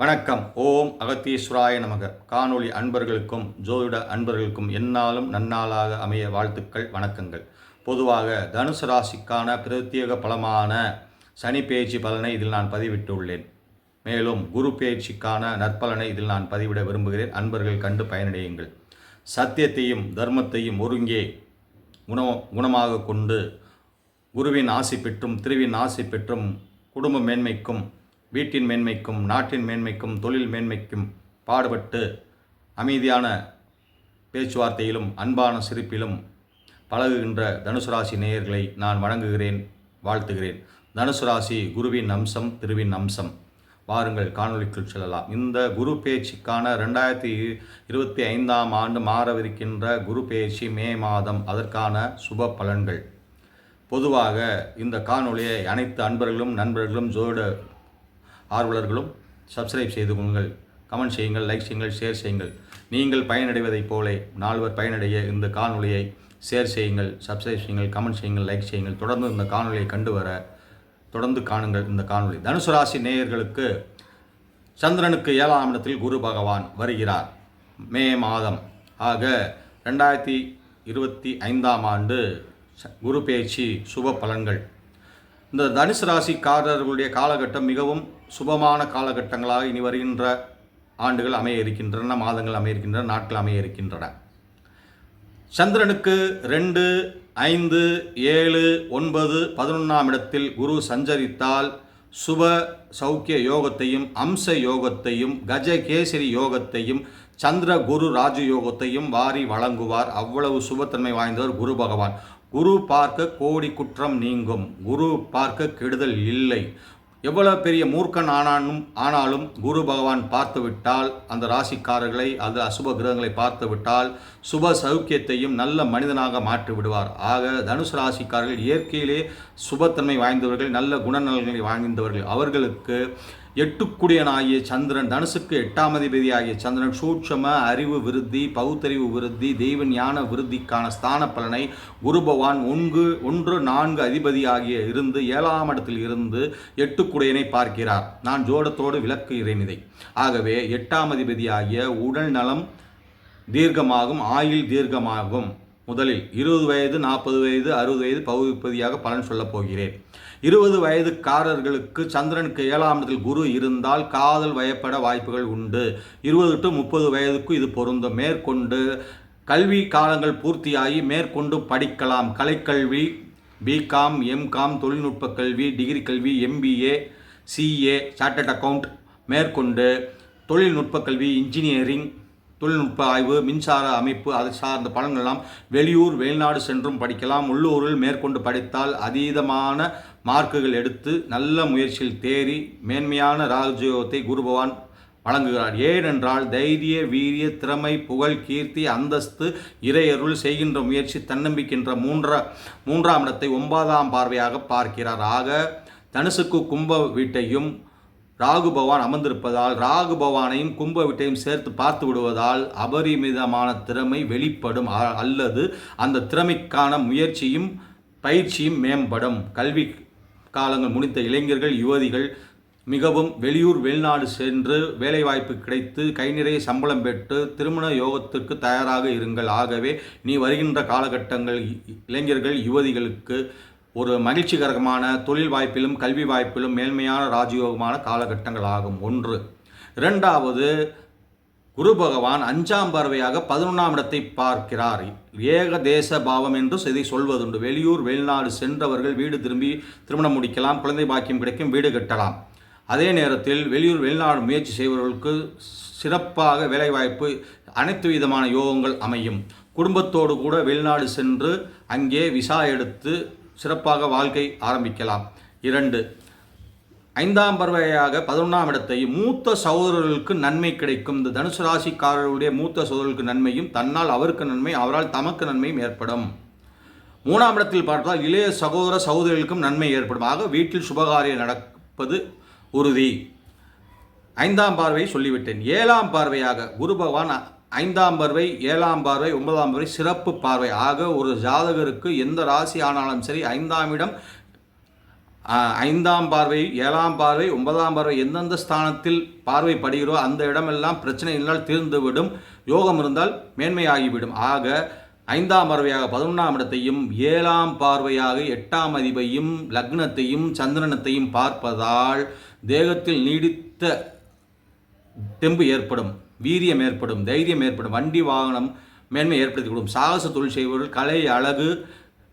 வணக்கம். ஓம் அகத்தீஸ்வராய நமக. காணொளி அன்பர்களுக்கும் ஜோதிட அன்பர்களுக்கும் எந்நாளும் நன்னாளாக அமைய வாழ்த்துக்கள் வணக்கங்கள். பொதுவாக தனுசு ராசிக்கான பிரத்யேக பலமான சனி பேச்சு பலனை இதில் நான் பதிவிட்டுள்ளேன். மேலும் குரு பேச்சுக்கான நற்பலனை இதில் நான் பதிவிட விரும்புகிறேன். அன்பர்கள் கண்டு பயனடையுங்கள். சத்தியத்தையும் தர்மத்தையும் ஒருங்கே குண குணமாக கொண்டு குருவின் ஆசி பெற்றும் திருவின் ஆசி பெற்றும் குடும்ப மேன்மைக்கும் வீட்டின் மேன்மைக்கும் நாட்டின் மேன்மைக்கும் தொழில் மேன்மைக்கும் பாடுபட்டு அமைதியான பேச்சுவார்த்தையிலும் அன்பான சிரிப்பிலும் பழகுகின்ற தனுசு ராசி நேயர்களை நான் வணங்குகிறேன் வாழ்த்துகிறேன். தனுசு ராசி குருவின் அம்சம் திருவின் அம்சம். வாருங்கள் காணொலிக்குள் செல்லலாம். இந்த குரு பேச்சுக்கான ரெண்டாயிரத்தி இருபத்தி ஐந்தாம் ஆண்டு மாறவிருக்கின்ற குரு பேச்சு மே மாதம். அதற்கான சுப பலன்கள். பொதுவாக இந்த காணொலியை அனைத்து அன்பர்களும் நண்பர்களும் ஜோட ஆர்வலர்களும் சப்ஸ்கிரைப் செய்து கொள்ளுங்கள். கமெண்ட் செய்யுங்கள் லைக் செய்யுங்கள் ஷேர் செய்யுங்கள். நீங்கள் பயனடைவதைப் போலே நால்வர் பயனடைய இந்த காணொலியை ஷேர் செய்யுங்கள் சப்ஸ்கிரைப் செய்யுங்கள் கமெண்ட் செய்யுங்கள் லைக் செய்யுங்கள். தொடர்ந்து இந்த காணொலியை கண்டு வர தொடர்ந்து காணுங்கள் இந்த காணொலி தனுசு ராசி நேயர்களுக்கு சந்திரனுக்கு ஏழாம் இடத்தில் குரு பகவான் வருகிறார். மே மாதம். ஆக ரெண்டாயிரத்தி இருபத்தி ஐந்தாம் ஆண்டு ச- குரு பேச்சு சுப பலன்கள். இந்த தனுசு ராசிக்காரர்களுடைய காலகட்டம் மிகவும் சுபமான காலகட்டங்களாக இனி வருகின்ற ஆண்டுகள் அமைய இருக்கின்றன மாதங்கள் அமைய இருக்கின்றன நாட்கள் அமைய இருக்கின்றன சந்திரனுக்கு ரெண்டு ஐந்து ஏழு ஒன்பது பதினொன்றாம் இடத்தில் குரு சஞ்சரித்தால் சுப சௌக்கிய யோகத்தையும் அம்ச யோகத்தையும் கஜகேசரி யோகத்தையும் சந்திர குரு ராஜ யோகத்தையும் வாரி வழங்குவார். அவ்வளவு சுபத்தன்மை வாய்ந்தவர் குரு பகவான். குரு பார்க்க கோடி குற்றம் நீங்கும். குரு பார்க்க கெடுதல் இல்லை. எவ்வளவு பெரிய மூர்க்கன் ஆனாலும் ஆனாலும் குரு பகவான் பார்த்துவிட்டால் அந்த ராசிக்காரர்களை அது அசுப கிரகங்களை பார்த்துவிட்டால் சுப சௌக்கியத்தையும் நல்ல மனிதனாக மாற்றி விடுவார் ஆக தனுசு ராசிக்காரர்கள் இயற்கையிலே சுபத்தன்மை வாய்ந்தவர்கள் நல்ல குணநலன்களை வாய்ந்தவர்கள். அவர்களுக்கு எட்டுக்குடியனாகிய சந்திரன் தனுசுக்கு எட்டாம் அதிபதியாகிய சந்திரன் சூட்சம அறிவு விருத்தி பகுத்தறிவு விருத்தி தெய்வ ஞான விருத்திக்கான ஸ்தான பலனை குரு பகவான் ஒன்று ஒன்று நான்கு அதிபதியாகிய இருந்து ஏழாம் இடத்தில் இருந்து எட்டுக்குடையனை பார்க்கிறார். நான் ஜோடத்தோடு விளக்குகிறேன் இதை. ஆகவே எட்டாம் அதிபதியாகிய உடல் நலம் தீர்க்கமாகும் ஆயுள் தீர்க்கமாகும். முதலில் இருபது வயது நாற்பது வயது அறுபது வயது பகுதிப்பதியாக பலன் சொல்லப் போகிறேன். இருபது வயதுக்காரர்களுக்கு சந்திரனுக்கு ஏழாம் இடத்தில் குரு இருந்தால் காதல் வயப்பட வாய்ப்புகள் உண்டு. இருபது டு முப்பது வயதுக்கு இது பொருந்தும். மேற்கொண்டு கல்வி காலங்கள் பூர்த்தியாகி மேற்கொண்டு படிக்கலாம். கலைக்கல்வி பிகாம் எம்காம் தொழில்நுட்ப கல்வி டிகிரி கல்வி எம்பிஏ சிஏ சார்ட்டட் அக்கவுண்ட் மேற்கொண்டு தொழில்நுட்ப கல்வி இன்ஜினியரிங் தொழில்நுட்ப ஆய்வு மின்சார அமைப்பு அது சார்ந்த பலன்களெல்லாம் வெளியூர் வெளிநாடு சென்றும் படிக்கலாம். உள்ளூரில் மேற்கொண்டு படித்தால் அதீதமான மார்க்குகள் எடுத்து நல்ல முயற்சியில் தேறி மேன்மையான ராஜயோகத்தை குரு பகவான் வழங்குகிறார். ஏனென்றால் தைரிய வீரிய திறமை புகழ் கீர்த்தி அந்தஸ்து இறையருள் செய்கின்ற முயற்சி தன்னம்பிக்கின்ற மூன்ற மூன்றாம் இடத்தை ஒன்பதாம் பார்வையாக பார்க்கிறார். ஆக தனுசுக்கு கும்ப வீட்டையும் ராகு பகவான் அமர்ந்திருப்பதால் ராகு பகவானையும் கும்ப வீட்டையும் சேர்த்து பார்த்து விடுவதால் அபரிமிதமான திறமை வெளிப்படும். அ- அல்லது அந்த திறமைக்கான முயற்சியும் பயிற்சியும் மேம்படும். கல்வி காலங்கள் முடித்த இளைஞர்கள் யுவதிகள் மிகவும் வெளியூர் வெளிநாடு சென்று வேலைவாய்ப்பு கிடைத்து கை நிறைய சம்பளம் பெற்று திருமண யோகத்திற்கு தயாராக இருங்கள். ஆகவே நீ வருகின்ற காலகட்டங்கள் இளைஞர்கள் யுவதிகளுக்கு ஒரு மகிழ்ச்சிகரமான தொழில் வாய்ப்பிலும் கல்வி வாய்ப்பிலும் மேன்மையான ராஜயோகமான காலகட்டங்கள் ஆகும். ஒன்று. இரண்டாவது குரு பகவான் அஞ்சாம் பார்வையாக பதினொன்றாம் இடத்தை பார்க்கிறார். ஏக தேச பாவம் என்று செய்தி சொல்வதுண்டு. வெளியூர் வெளிநாடு சென்றவர்கள் வீடு திரும்பி திருமணம் முடிக்கலாம் குழந்தை பாக்கியம் கிடைக்கும் வீடு கட்டலாம். அதே நேரத்தில் வெளியூர் வெளிநாடு முயற்சி செய்பவர்களுக்கு சிறப்பாக வேலைவாய்ப்பு அனைத்து விதமான யோகங்கள் அமையும். குடும்பத்தோடு கூட வெளிநாடு சென்று அங்கே விசா எடுத்து சிறப்பாக வாழ்க்கை ஆரம்பிக்கலாம். இரண்டு ஐந்தாம் பறவையாக பதினொன்றாம் இடத்தையும் மூத்த சகோதரர்களுக்கு நன்மை கிடைக்கும். இந்த தனுசு ராசிக்காரர்களுடைய மூத்த சகோதரர்களுக்கு நன்மையும் தன்னால் அவருக்கு நன்மை அவரால் தமக்கு நன்மையும் ஏற்படும். மூணாம் இடத்தில் பார்த்தால் இளைய சகோதர சகோதரிகளுக்கும் நன்மை ஏற்படும். ஆக வீட்டில் சுபகாரியம் நடப்பது உறுதி. ஐந்தாம் பார்வை சொல்லிவிட்டேன். ஏழாம் பார்வையாக குரு பகவான் ஐந்தாம் பார்வை ஏழாம் பார்வை ஒன்பதாம் பார்வை சிறப்பு பார்வை. ஆக ஒரு ஜாதகருக்கு எந்த ராசி ஆனாலும் சரி ஐந்தாம் இடம் ஐந்தாம் பார்வை ஏழாம் பார்வை ஒன்பதாம் பார்வை எந்தெந்த ஸ்தானத்தில் பார்வை படுகிறோ அந்த இடமெல்லாம் பிரச்சனை இல்லால் தீர்ந்துவிடும். யோகம் இருந்தால் மேன்மையாகிவிடும். ஆக ஐந்தாம் பார்வையாக பதினொன்றாம் இடத்தையும் ஏழாம் பார்வையாக எட்டாம் அதிபையும் லக்னத்தையும் சந்திரனத்தையும் பார்ப்பதால் தேகத்தில் நீடித்த தெம்பு ஏற்படும் வீரியம் ஏற்படும் தைரியம் ஏற்படும் வண்டி வாகனம் மேன்மை ஏற்படுத்தி கொடுக்கும் சாகச தொழில் செய்பவர்கள் கலை அழகு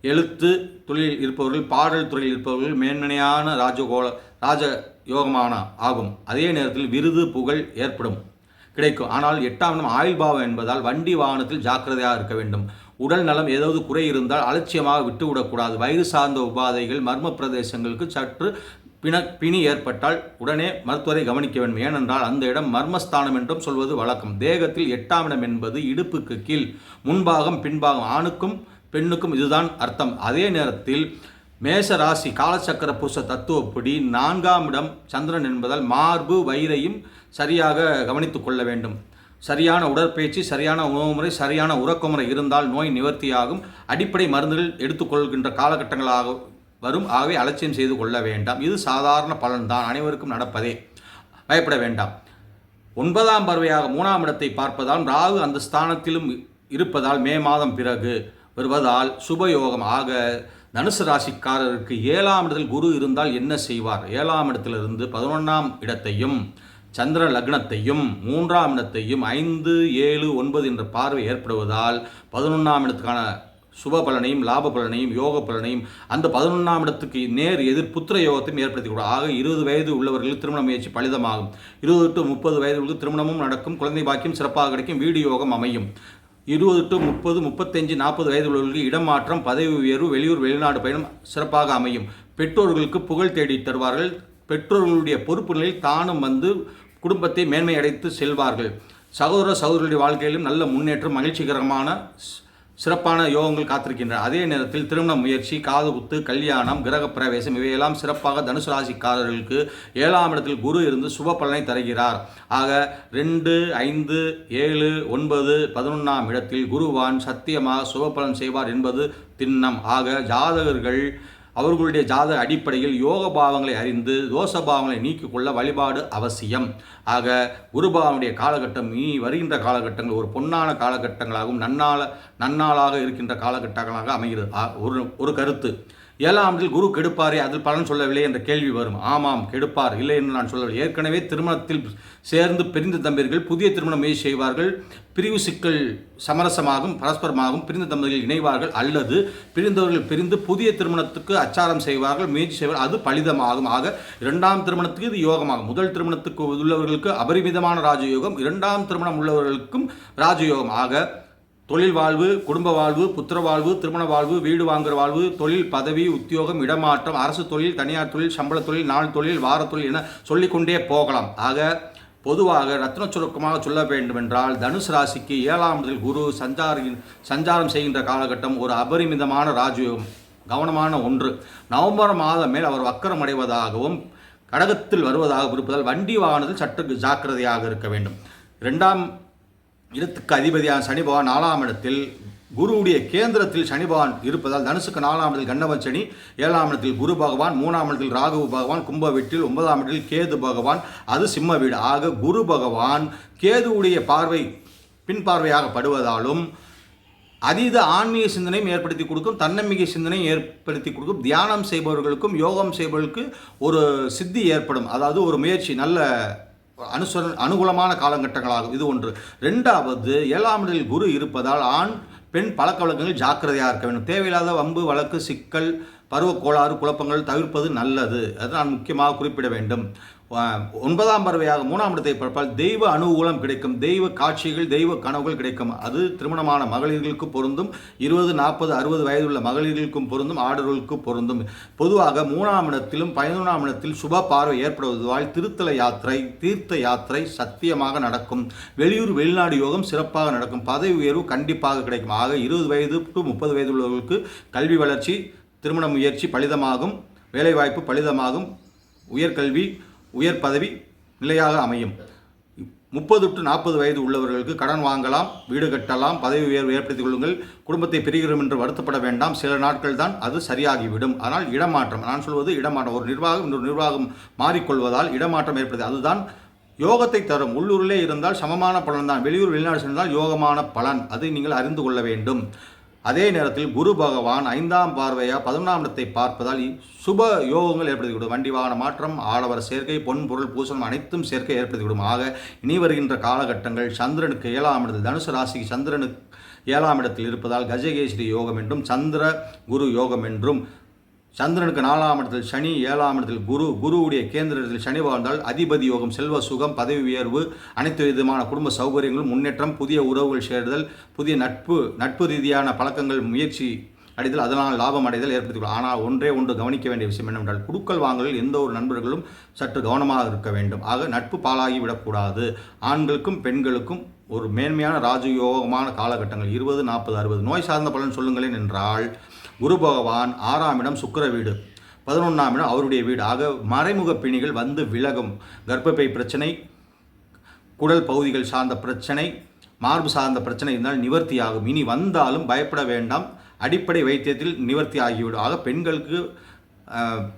எழுத்து தொழில் இருப்பவர்கள் பாடல் துறையில் இருப்பவர்கள் மேன்மையான ராஜகோல ராஜ யோகமான ஆகும். அதே நேரத்தில் விருது புகழ் ஏற்படும். கிடைக்கும். ஆனால் எட்டாம் இடம் ஆயுள் பாவம் என்பதால் வண்டி வாகனத்தில் ஜாக்கிரதையாக இருக்க வேண்டும். உடல் நலம் ஏதாவது குறை இருந்தால் அலட்சியமாக விட்டுவிடக்கூடாது. வயிறு சார்ந்த உபாதைகள் மர்ம பிரதேசங்களுக்கு சற்று பிண பிணி ஏற்பட்டால் உடனே மருத்துவரை கவனிக்க வேண்டும். ஏனென்றால் அந்த இடம் மர்மஸ்தானம் என்றும் சொல்வது வழக்கம். தேகத்தில் எட்டாம் இடம் என்பது இடுப்புக்கு கீழ் முன்பாகம் பின்பாகம் ஆணுக்கும் பெண்ணுக்கும் இதுதான் அர்த்தம். அதே நேரத்தில் மேஷராசி காலச்சக்கர புருஷ தத்துவப்படி நான்காம் இடம் சந்திரன் என்பதால் மார்பு வயிறையும் சரியாக கவனித்து கொள்ள வேண்டும். சரியான உடற்பயிற்சி சரியான உணவு முறை சரியான உறக்கமுறை இருந்தால் நோய் நிவர்த்தியாகும். அடிப்படை மருந்துகள் எடுத்துக்கொள்கின்ற காலகட்டங்களாக வரும். ஆகவே அலட்சியம் செய்து கொள்ள வேண்டாம். இது சாதாரண பலன்தான். அனைவருக்கும் நடப்பதே. பயப்பட வேண்டாம். ஒன்பதாம் பறவையாக மூணாம் இடத்தை பார்ப்பதால் ராகு அந்த ஸ்தானத்திலும் இருப்பதால் மே மாதம் பிறகு வருவதால் சுபயோகம் ஆக தனுசு ராசிக்காரருக்கு ஏழாம் இடத்தில் குரு இருந்தால் என்ன செய்வார்? ஏழாம் இடத்திலிருந்து பதினொன்றாம் இடத்தையும் சந்திர லக்னத்தையும் மூன்றாம் இடத்தையும் ஐந்து ஏழு ஒன்பது என்ற பார்வை ஏற்படுவதால் பதினொன்றாம் இடத்துக்கான சுப பலனையும் லாப பலனையும் யோக பலனையும் அந்த பதினொன்றாம் இடத்துக்கு நேர் எதிர் புத்திர யோகத்தையும் ஏற்படுத்திக்கூடும் ஆக இருபது வயது உள்ளவர்கள் திருமண முயற்சி பலிதமாகும். இருபது டு முப்பது வயது உள்ளது திருமணமும் நடக்கும். குழந்தை பாக்கியம் சிறப்பாக கிடைக்கும். வீடு யோகம் அமையும். இருபது டு முப்பது முப்பத்தஞ்சு நாற்பது வயது உள்ளவர்களுக்கு இடமாற்றம் பதவி உயர்வு வெளியூர் வெளிநாடு பயணம் சிறப்பாக அமையும். பெற்றோர்களுக்கு புகழ் தேடி தருவார்கள். பெற்றோர்களுடைய பொறுப்பு நிலையில் தானும் வந்து குடும்பத்தை மேன்மை அடைத்து செல்வார்கள். சகோதர சகோதரர்களுடைய வாழ்க்கையிலும் நல்ல முன்னேற்றம் மகிழ்ச்சிகரமான சிறப்பான யோகங்கள் காத்திருக்கின்றன. அதே நேரத்தில் திருமண முயற்சி காது குத்து கல்யாணம் கிரகப்பிரவேசம் இவையெல்லாம் சிறப்பாக தனுசு ராசிக்காரர்களுக்கு ஏழாம் இடத்தில் குரு இருந்து சுப பலனை தருகிறார். ஆக ரெண்டு ஐந்து ஏழு ஒன்பது பதினொன்றாம் இடத்தில் குருவான் சத்தியமாக சுப பலன் செய்வார் என்பது திண்ணம். ஆக ஜாதகர்கள் அவர்களுடைய ஜாத அடிப்படையில் யோக பாவங்களை அறிந்து தோஷ பாவங்களை நீக்கிக்கொள்ள வழிபாடு அவசியம். ஆக குருபாவனுடைய காலகட்டம் இனி வருகின்ற காலகட்டங்கள் ஒரு பொன்னான காலகட்டங்களாகவும் நன்னாள நன்னாளாக இருக்கின்ற காலகட்டங்களாக அமைகிறது. ஒரு ஒரு கருத்து. ஏழாம் ஆண்டில் குரு கெடுப்பாரே அதில் பலன் சொல்லவில்லை என்ற கேள்வி வரும். ஆமாம் கெடுப்பார். இல்லை என்று நான் சொல்லவில்லை. ஏற்கனவே திருமணத்தில் சேர்ந்து பிரிந்த தம்பியர்கள் புதிய திருமணம் முயற்சி செய்வார்கள். பிரிவு சிக்கல் சமரசமாகும் பரஸ்பரமாகும். பிரிந்த தம்பதிகள் இணைவார்கள். அல்லது பிரிந்தவர்கள் பிரிந்து புதிய திருமணத்துக்கு அச்சாரம் செய்வார்கள் முயற்சி செய்வார்கள். அது பலிதமாகும். ஆக இரண்டாம் திருமணத்துக்கு இது யோகமாகும். முதல் திருமணத்துக்கு உள்ளவர்களுக்கு அபரிமிதமான ராஜயோகம் இரண்டாம் திருமணம் உள்ளவர்களுக்கும் ராஜயோகம். ஆக தொழில் வாழ்வு குடும்ப வாழ்வு புத்திர வாழ்வு திருமண வாழ்வு வீடு வாங்குற வாழ்வு தொழில் பதவி உத்தியோகம் இடமாற்றம் அரசு தொழில் தனியார் தொழில் சம்பள தொழில் நாள் தொழில் வார தொழில் என சொல்லிக்கொண்டே போகலாம். ஆக பொதுவாக ரத்ன சுருக்கமாக சொல்ல வேண்டுமென்றால் தனுசு ராசிக்கு ஏழாம் இடத்தில் குரு சஞ்சாரி சஞ்சாரம் செய்கின்ற காலகட்டம் ஒரு அபரிமிதமான ராஜயோகம் கவனமான ஒன்று. நவம்பர் மாதம் மேல் அவர் வக்கரம் அடைவதாகவும் கடகத்தில் வருவதாக இருப்பதால் வண்டி வாகனத்தில் சற்று ஜாக்கிரதையாக இருக்க வேண்டும். இரண்டாம் இடத்துக்கு அதிபதியான சனி பகவான் நாலாம் இடத்தில் குருவுடைய கேந்திரத்தில் சனி பகவான் இருப்பதால் தனுசுக்கு நாலாம் இடத்தில் கண்டவன் சனி ஏழாம் இடத்தில் குரு பகவான் மூணாம் இடத்தில் ராகு பகவான் கும்ப வீட்டில் ஒன்பதாம் இடத்தில் கேது பகவான் அது சிம்ம வீடு. ஆக குரு பகவான் கேதுவுடைய பார்வை பின்பார்வையாகப்படுவதாலும் படுவதாலும் அதீத ஆன்மீக சிந்தனையும் ஏற்படுத்தி கொடுக்கும் தன்னம்பிக்கை சிந்தனையும் ஏற்படுத்தி கொடுக்கும் தியானம் செய்பவர்களுக்கும் யோகம் செய்பவர்களுக்கு ஒரு சித்தி ஏற்படும். அதாவது ஒரு முயற்சி நல்ல அனுசர அனுகூலமான காலகட்டங்களாகும் இது ஒன்று. ரெண்டாவது ஏழாம் இடத்தில் குரு இருப்பதால் ஆண் பெண் பழக்க வழக்கங்கள் ஜாக்கிரதையாக இருக்க வேண்டும். தேவையில்லாத வம்பு வழக்கு சிக்கல் பருவ கோளாறு குழப்பங்கள் தவிர்ப்பது நல்லது. அது நான் முக்கியமாக குறிப்பிட வேண்டும். ஒன்பதாம் பறவையாக மூணாம் இடத்தை பார்ப்பால் தெய்வ அனுகூலம் கிடைக்கும். தெய்வ காட்சிகள் தெய்வ கனவுகள் கிடைக்கும். அது திருமணமான மகளிர்களுக்கு பொருந்தும். இருபது நாற்பது அறுபது வயதுள்ள மகளிர்களுக்கும் பொருந்தும். ஆடர்களுக்கு பொருந்தும். பொதுவாக மூணாம் இடத்திலும் பதினொன்றாம் இடத்தில் சுப பார்வை ஏற்படுவதால் திருத்தல யாத்திரை தீர்த்த யாத்திரை சத்தியமாக நடக்கும். வெளியூர் வெளிநாடு யோகம் சிறப்பாக நடக்கும். பதவி உயர்வு கண்டிப்பாக கிடைக்கும். ஆக இருபது வயது டு முப்பது வயது உள்ளவர்களுக்கு கல்வி வளர்ச்சி திருமண முயற்சி பலிதமாகும். வேலைவாய்ப்பு பலிதமாகும். உயர்கல்வி உயர் பதவி நிலையாக அமையும். முப்பது டு நாற்பது வயது உள்ளவர்களுக்கு கடன் வாங்கலாம் வீடு கட்டலாம் பதவி உயர்வு ஏற்படுத்திக் கொள்ளுங்கள் குடும்பத்தை பெறுகிறோம் என்று வருத்தப்பட வேண்டாம். சில நாட்கள் தான் அது சரியாகிவிடும். ஆனால் இடமாற்றம் நான் சொல்வது இடமாற்றம். ஒரு நிர்வாகம் இன்னொரு நிர்வாகம் மாறிக்கொள்வதால் இடமாற்றம் ஏற்படுது. அதுதான் யோகத்தை தரும். உள்ளூரிலே இருந்தால் சமமான பலன் தான் வெளியூர் வெளிநாடு சென்றால் யோகமான பலன். அதை நீங்கள் அறிந்து கொள்ள வேண்டும். அதே நேரத்தில் குரு பகவான் ஐந்தாம் பார்வையாக பதினொன்றாம் இடத்தை பார்ப்பதால் இ- சுப யோகங்கள் ஏற்படுத்திவிடும். வண்டி வாகன மாற்றம் ஆடவர் சேர்க்கை பொன் பொருள் பூசணம் அனைத்தும் சேர்க்கை ஏற்படுத்திவிடும். ஆக இனி வருகின்ற காலகட்டங்கள் சந்திரனுக்கு ஏழாம் இடத்தில் தனுசு ராசிக்கு சந்திரனுக்கு ஏழாம் இடத்தில் இருப்பதால் கஜகேசரி யோகம் என்றும் சந்திர குரு யோகம் என்றும் சந்திரனுக்கு நாலாம் இடத்தில் சனி ஏழாம் இடத்தில் குரு. குருவுடைய கேந்திர இடத்தில் சனி வாழ்ந்தால் அதிபதி யோகம் செல்வ சுகம் பதவி உயர்வு அனைத்து விதமான குடும்ப சௌகரியங்களும் முன்னேற்றம் புதிய உறவுகள் சேருதல் புதிய நட்பு நட்பு ரீதியான பழக்கங்கள் முயற்சி அடைதல் அதனால் லாபம் அடைதல் ஏற்படுத்திக் ஆனால் ஒன்றே ஒன்று கவனிக்க வேண்டிய விஷயம் என்னவென்றால் குடுக்கல் வாங்கலில் எந்த ஒரு நண்பர்களும் சற்று கவனமாக இருக்க வேண்டும். ஆக நட்பு பாலாகிவிடக்கூடாது ஆண்களுக்கும் பெண்களுக்கும் ஒரு மேன்மையான ராஜயோகமான காலகட்டங்கள் இருபது நாற்பது அறுபது நோய் சார்ந்த பலன் சொல்லுங்களேன் என்றால் குரு பகவான் ஆறாம் இடம் சுக்கிர வீடு. பதினொன்றாம் இடம் அவருடைய வீடு. ஆக மறைமுக பிணிகள் வந்து விலகும். கர்ப்பப்பை பிரச்சனை குடல் பகுதிகள் சார்ந்த பிரச்சனை மார்பு சார்ந்த பிரச்சனை இருந்தால் நிவர்த்தியாகும். இனி வந்தாலும் பயப்பட வேண்டாம். அடிப்படை வைத்தியத்தில் நிவர்த்தி ஆகிவிடும். ஆக பெண்களுக்கு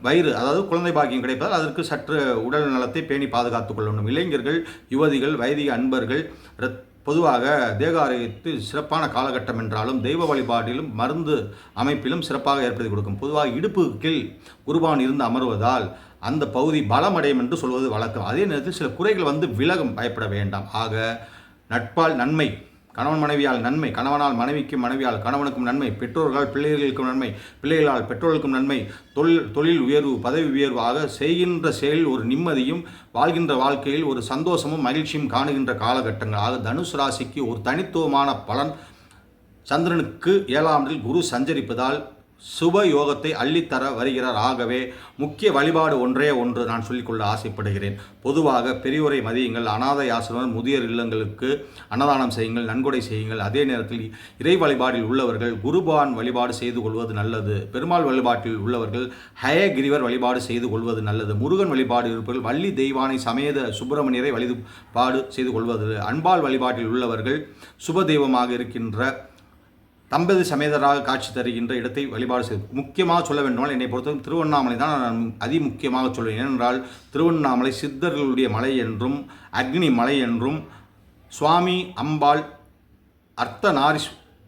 வயிறு அதாவது குழந்தை பாக்கியம் கிடைப்பதால் அதற்கு சற்று உடல் நலத்தை பேணி பாதுகாத்துக் கொள்ளணும். இளைஞர்கள் யுவதிகள் வைதிக அன்பர்கள் இரத்- பொதுவாக தேக சிறப்பான காலகட்டம் என்றாலும் தெய்வ வழிபாட்டிலும் மருந்து அமைப்பிலும் சிறப்பாக ஏற்படுத்தி கொடுக்கும். பொதுவாக இடுப்பு கீழ் குருபான் இருந்து அமர்வதால் அந்த பகுதி பலமடையும் என்று சொல்வது வழக்கம். அதே நேரத்தில் சில குறைகள் வந்து விலகும் பயப்பட வேண்டாம். ஆக நட்பால் நன்மை கணவன் மனைவியால் நன்மை கணவனால் மனைவிக்கும் மனைவியால் கணவனுக்கும் நன்மை பெற்றோர்களால் பிள்ளைகளுக்கும் நன்மை பிள்ளைகளால் பெற்றோர்களுக்கும் நன்மை தொழில் தொழில் உயர்வு பதவி உயர்வாக செய்கின்ற செயலில் ஒரு நிம்மதியும் வாழ்கின்ற வாழ்க்கையில் ஒரு சந்தோஷமும் மகிழ்ச்சியும் காணுகின்ற காலகட்டங்களாக தனுசு ராசிக்கு ஒரு தனித்துவமான பலன் சந்திரனுக்கு ஏழாம் குரு சஞ்சரிப்பதால் சுப யோகத்தை அள்ளித்தர வருகிறார். ஆகவே முக்கிய வழிபாடு ஒன்றே ஒன்று நான் சொல்லிக்கொள்ள ஆசைப்படுகிறேன். பொதுவாக பெரியோரை மதியுங்கள் அனாதை ஆசிரமர் முதியோர் இல்லங்களுக்கு அன்னதானம் செய்யுங்கள் நன்கொடை செய்யுங்கள். அதே நேரத்தில் இறை வழிபாடில் உள்ளவர்கள் குருபான் வழிபாடு செய்து கொள்வது நல்லது. பெருமாள் வழிபாட்டில் உள்ளவர்கள் ஹயகிரிவர் வழிபாடு செய்து கொள்வது நல்லது. முருகன் வழிபாடு இருப்பவர்கள் வள்ளி தெய்வானை சமேத சுப்பிரமணியரை வழிபாடு செய்து கொள்வது. அன்பால் வழிபாட்டில் உள்ளவர்கள் சுப தெய்வமாக இருக்கின்ற தம்பதி சமேதராக காட்சி தருகின்ற இடத்தை வழிபாடு செய்து முக்கியமாக சொல்ல வேண்டுமானால் என்னை பொறுத்தவரை திருவண்ணாமலை தான் நான் அதி முக்கியமாக சொல்வேன். ஏனென்றால் திருவண்ணாமலை சித்தர்களுடைய மலை என்றும் அக்னி மலை என்றும் சுவாமி அம்பாள்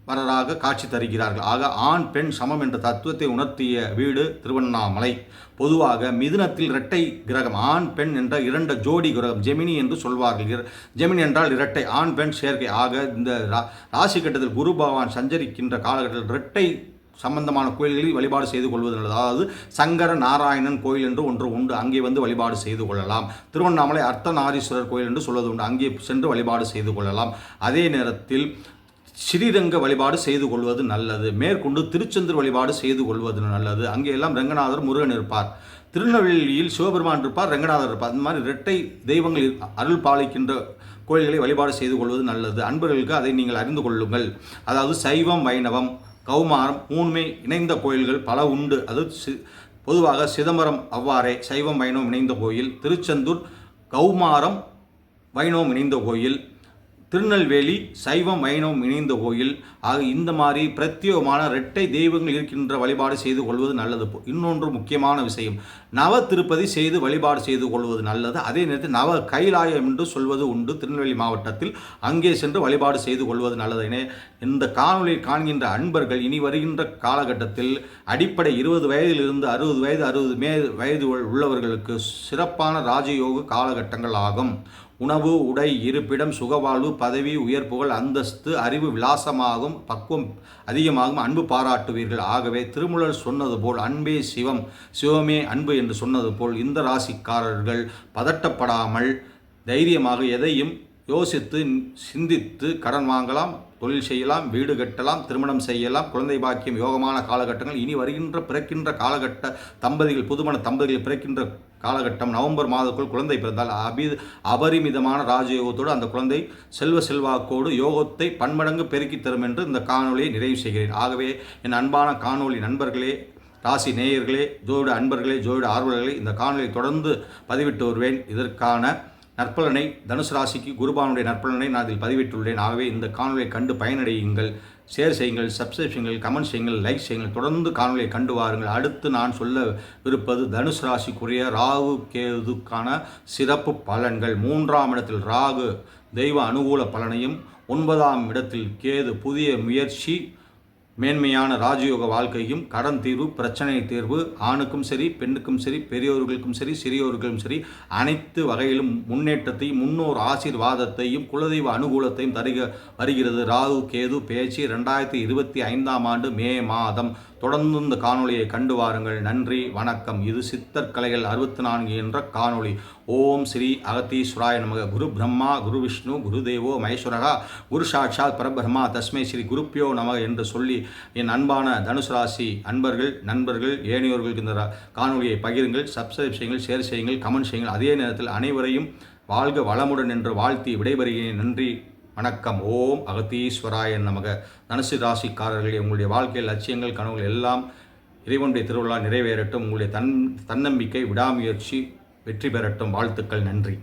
வரராக காட்சி தருகிறார்கள். ஆக ஆண் பெண் சமம் என்ற தத்துவத்தை உணர்த்திய வீடு திருவண்ணாமலை. பொதுவாக மிதுனத்தில் இரட்டை கிரகம் ஆண் பெண் என்ற இரண்டு ஜோடி கிரகம் ஜெமினி என்று சொல்வார்கள். ஜெமினி என்றால் இரட்டை ஆண் பெண் சேர்க்கை. ஆக இந்த ரா- ராசி கட்டத்தில் குரு பகவான் சஞ்சரிக்கின்ற காலகட்டத்தில் இரட்டை சம்பந்தமான கோயில்களில் வழிபாடு செய்து கொள்வது நல்லது. அதாவது சங்கர நாராயணன் கோயில் என்று ஒன்று உண்டு. அங்கே வந்து வழிபாடு செய்து கொள்ளலாம். திருவண்ணாமலை அர்த்தநாரீஸ்வரர் கோயில் என்று சொல்வது உண்டு. அங்கே சென்று வழிபாடு செய்து கொள்ளலாம். அதே நேரத்தில் ஸ்ரீரங்க வழிபாடு செய்து கொள்வது நல்லது. மேற்கொண்டு திருச்செந்தூர் வழிபாடு செய்து கொள்வது நல்லது. அங்கே எல்லாம் ரங்கநாதர் முருகன் இருப்பார். திருநெல்வேலியில் சிவபெருமான் இருப்பார் ரங்கநாதர் இருப்பார். அந்த மாதிரி இரட்டை தெய்வங்கள் அருள் பாலிக்கின்ற கோயில்களை வழிபாடு செய்து கொள்வது நல்லது. அன்பர்களுக்கு அதை நீங்கள் அறிந்து கொள்ளுங்கள். அதாவது சைவம் வைணவம் கௌமாரம் மூணுமே இணைந்த கோயில்கள் பல உண்டு. அது சி- பொதுவாக சிதம்பரம் அவ்வாறே சைவம் வைணவம் இணைந்த கோயில். திருச்செந்தூர் கௌமாரம் வைணவம் இணைந்த கோயில். திருநெல்வேலி சைவம் வைணவம் இணைந்த கோயில். ஆக இந்த மாதிரி பிரத்யேகமான இரட்டை தெய்வங்கள் இருக்கின்ற வழிபாடு செய்து கொள்வது நல்லது. இன்னொன்று முக்கியமான விஷயம். நவ திருப்பதி செய்து வழிபாடு செய்து கொள்வது நல்லது. அதே நேரத்தில் நவ கைலாயம் என்று சொல்வது உண்டு. திருநெல்வேலி மாவட்டத்தில் அங்கே சென்று வழிபாடு செய்து கொள்வது நல்லது. என இந்த காணொலியில் காண்கின்ற அன்பர்கள் இனி வருகின்ற காலகட்டத்தில் அடிப்படை இருபது வயதிலிருந்து அறுபது வயது அறுபது மே வயது உள்ளவர்களுக்கு சிறப்பான ராஜயோக காலகட்டங்கள் ஆகும். உணவு உடை இருப்பிடம் சுகவாழ்வு பதவி உயர்ப்புகள் அந்தஸ்து அறிவு விலாசமாகும் பக்குவம் அதிகமாகும் அன்பு பாராட்டுவீர்கள். ஆகவே திருமுலர் சொன்னது போல் அன்பே சிவம் சிவமே அன்பு என்று சொன்னது போல் இந்த ராசிக்காரர்கள் பதட்டப்படாமல் தைரியமாக எதையும் யோசித்து சிந்தித்து கடன் வாங்கலாம் தொழில் செய்யலாம் வீடு கட்டலாம் திருமணம் செய்யலாம் குழந்தை பாக்கியம் யோகமான காலகட்டங்கள் இனி வருகின்ற பிறக்கின்ற காலகட்ட தம்பதிகள் புதுமண தம்பதிகள் பிறக்கின்ற காலகட்டம் நவம்பர் மாதத்துக்குள் குழந்தை பிறந்தால் அபி அபரிமிதமான ராஜயோகத்தோடு அந்த குழந்தை செல்வ செல்வாக்கோடு யோகத்தை பன்மடங்கு பெருக்கித் தரும் என்று இந்த காணொலியை நிறைவு செய்கிறேன். ஆகவே என் அன்பான காணொளி நண்பர்களே ராசி நேயர்களே ஜோதிட அன்பர்களே ஜோதிட ஆர்வலர்களே இந்த காணொலியை தொடர்ந்து பதிவிட்டு வருவேன். இதற்கான நற்பலனை தனுசு ராசிக்கு குருபானுடைய நற்பலனை நான் இதில் பதிவிட்டுள்ளேன். ஆகவே இந்த காணொலியை கண்டு பயனடையுங்கள். ஷேர் செய்யுங்கள் சப்ஸ்கிரைப் செய்யுங்கள் கமெண்ட் செய்யுங்கள் லைக் செய்யுங்கள். தொடர்ந்து காணொலியை கண்டு வாருங்கள். அடுத்து நான் சொல்ல விருப்பது தனுசு ராசிக்குரிய ராகு கேதுக்கான சிறப்பு பலன்கள். மூன்றாம் இடத்தில் ராகு தெய்வ அனுகூல பலனையும் ஒன்பதாம் இடத்தில் கேது புதிய முயற்சி மேன்மையான ராஜயோக வாழ்க்கையும் கடன் தீர்வு பிரச்சனை தீர்வு ஆணுக்கும் சரி பெண்ணுக்கும் சரி பெரியோர்களுக்கும் சரி சிறியோர்களுக்கும் சரி அனைத்து வகையிலும் முன்னேற்றத்தையும் முன்னோர் ஆசீர்வாதத்தையும் குலதெய்வ அனுகூலத்தையும் தருக வருகிறது. ராகு கேது பேச்சு ரெண்டாயிரத்தி இருபத்தி ஐந்தாம் ஆண்டு மே மாதம். தொடர்ந்து இந்த காணொளியை கண்டு வாருங்கள். நன்றி வணக்கம். இது சித்தர் கலைகள் அறுபத்தி நான்கு என்ற காணொளி. ஓம் ஸ்ரீ அகத்தீஸ்வராய நமக. குரு பிரம்மா குரு விஷ்ணு குரு தேவோ மகேஸ்வரகா குரு சாட்சாத் பரபிரம்மா தஸ்மை ஸ்ரீ குருப்பியோ நமக என்று சொல்லி என் அன்பான தனுசு ராசி அன்பர்கள் நண்பர்கள் ஏனையோர்களுக்கு இந்த காணொலியை பகிருங்கள். சப்ஸ்கிரைப் செய்யுங்கள் ஷேர் செய்யுங்கள் கமெண்ட் செய்யுங்கள். அதே நேரத்தில் அனைவரையும் வாழ்க வளமுடன் என்று வாழ்த்தி விடைபெறுகிறேன். நன்றி. வணக்கம். ஓம் அகத்தீஸ்வராய நமக. தனுசு ராசிக்காரர்களே உங்களுடைய வாழ்க்கையில் லட்சியங்கள் கனவுகள் எல்லாம் இறைவனுடைய திருவிழா நிறைவேறட்டும். உங்களுடைய தன் தன்னம்பிக்கை விடாமுயற்சி வெற்றி பெறட்டும். வாழ்த்துக்கள். நன்றி.